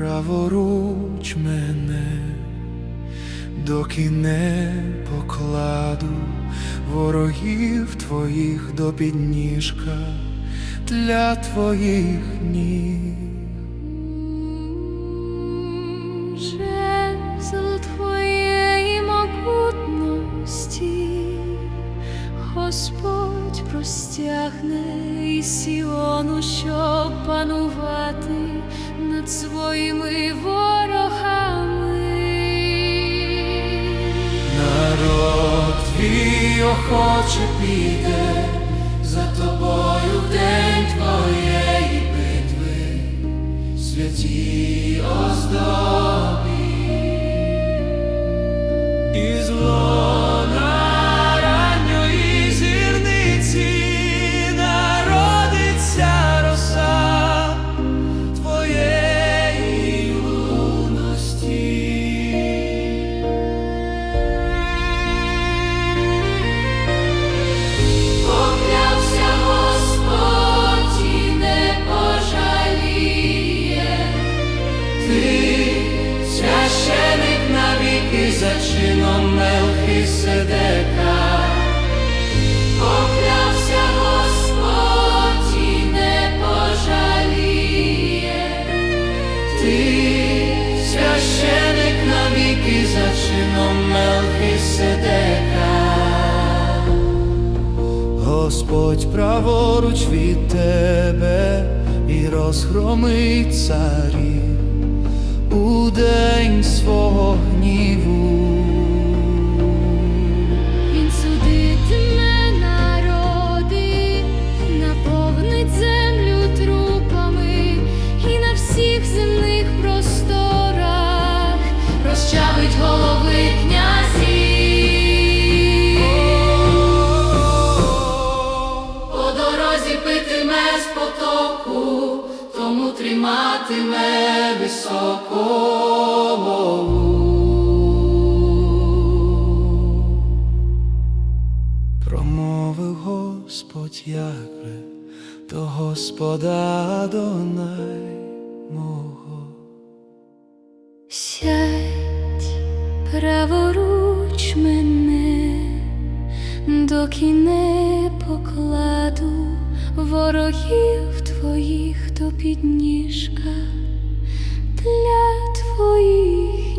праворуч мене, доки не покладу ворогів твоїх до підніжка для твоїх ніг. Твоєї могутності, Господь простягне із Сіону, щоб панувати своїми ворогами. Народ твій охоче піде Господь праворуч від тебе і розгромить царів у день свого гніву. Він судитиме народи, наповнить землю трупами і на всіх земних просторах розчавить голови князів. Дорозі питиме з потоку, тому триматиме високо. Промовив Господь Якре, до Господа Донай мого. Сядь праворуч мене, доки не покладу ворогів твоїх до підніжка. Для твоїх